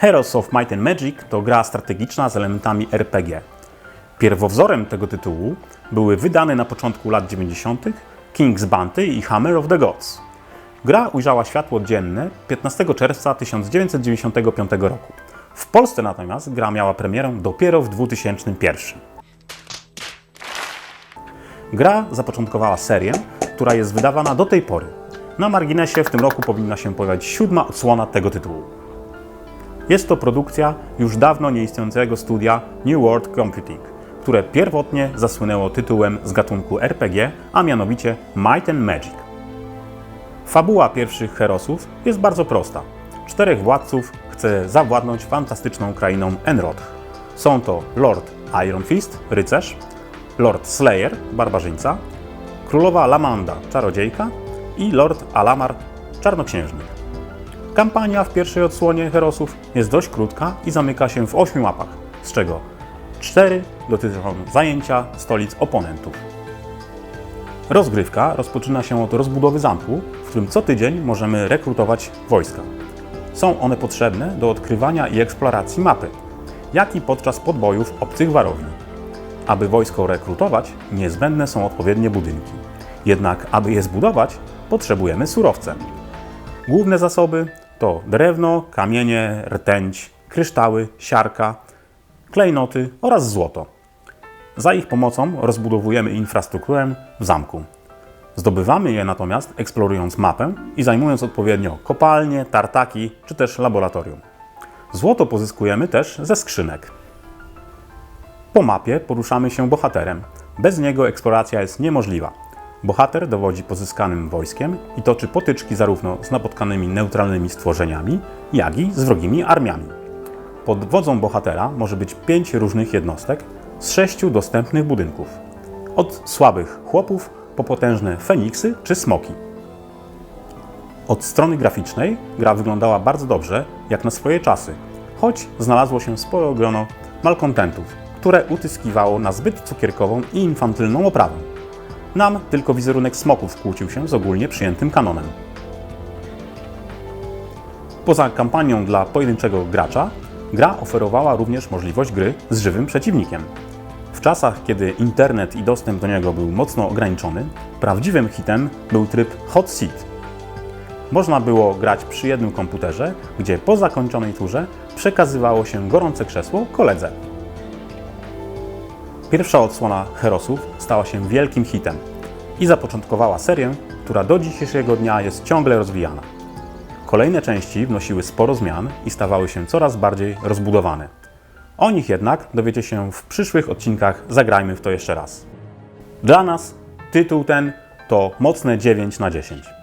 Heroes of Might and Magic to gra strategiczna z elementami RPG. Pierwowzorem tego tytułu były wydane na początku lat 90. King's Bounty i Hammer of the Gods. Gra ujrzała światło dzienne 15 czerwca 1995 roku. W Polsce natomiast gra miała premierę dopiero w 2001. Gra zapoczątkowała serię, która jest wydawana do tej pory. Na marginesie w tym roku powinna się pojawić siódma odsłona tego tytułu. Jest to produkcja już dawno nieistniejącego studia New World Computing, które pierwotnie zasłynęło tytułem z gatunku RPG, a mianowicie Might and Magic. Fabuła pierwszych Herosów jest bardzo prosta. Czterech władców chce zawładnąć fantastyczną krainą Enroth. Są to Lord Iron Fist, rycerz, Lord Slayer, barbarzyńca, królowa Lamanda, czarodziejka i Lord Alamar, czarnoksiężnik. Kampania w pierwszej odsłonie Herosów jest dość krótka i zamyka się w ośmiu mapach, z czego cztery dotyczą zajęcia stolic oponentów. Rozgrywka rozpoczyna się od rozbudowy zamku, w którym co tydzień możemy rekrutować wojska. Są one potrzebne do odkrywania i eksploracji mapy, jak i podczas podbojów obcych warowni. Aby wojsko rekrutować, niezbędne są odpowiednie budynki. Jednak, aby je zbudować, potrzebujemy surowce. Główne zasoby to drewno, kamienie, rtęć, kryształy, siarka, klejnoty oraz złoto. Za ich pomocą rozbudowujemy infrastrukturę w zamku. Zdobywamy je natomiast eksplorując mapę i zajmując odpowiednio kopalnie, tartaki czy też laboratorium. Złoto pozyskujemy też ze skrzynek. Po mapie poruszamy się bohaterem. Bez niego eksploracja jest niemożliwa. Bohater dowodzi pozyskanym wojskiem i toczy potyczki zarówno z napotkanymi neutralnymi stworzeniami, jak i z wrogimi armiami. Pod wodzą bohatera może być pięć różnych jednostek z sześciu dostępnych budynków. Od słabych chłopów po potężne feniksy czy smoki. Od strony graficznej gra wyglądała bardzo dobrze, jak na swoje czasy, choć znalazło się sporo grono malkontentów, które utyskiwało na zbyt cukierkową i infantylną oprawę. Nam tylko wizerunek smoków kłócił się z ogólnie przyjętym kanonem. Poza kampanią dla pojedynczego gracza, gra oferowała również możliwość gry z żywym przeciwnikiem. W czasach, kiedy internet i dostęp do niego był mocno ograniczony, prawdziwym hitem był tryb Hot Seat. Można było grać przy jednym komputerze, gdzie po zakończonej turze przekazywało się gorące krzesło koledze. Pierwsza odsłona Herosów stała się wielkim hitem i zapoczątkowała serię, która do dzisiejszego dnia jest ciągle rozwijana. Kolejne części wnosiły sporo zmian i stawały się coraz bardziej rozbudowane. O nich jednak dowiecie się w przyszłych odcinkach Zagrajmy w to jeszcze raz. Dla nas tytuł ten to mocne 9 na 10.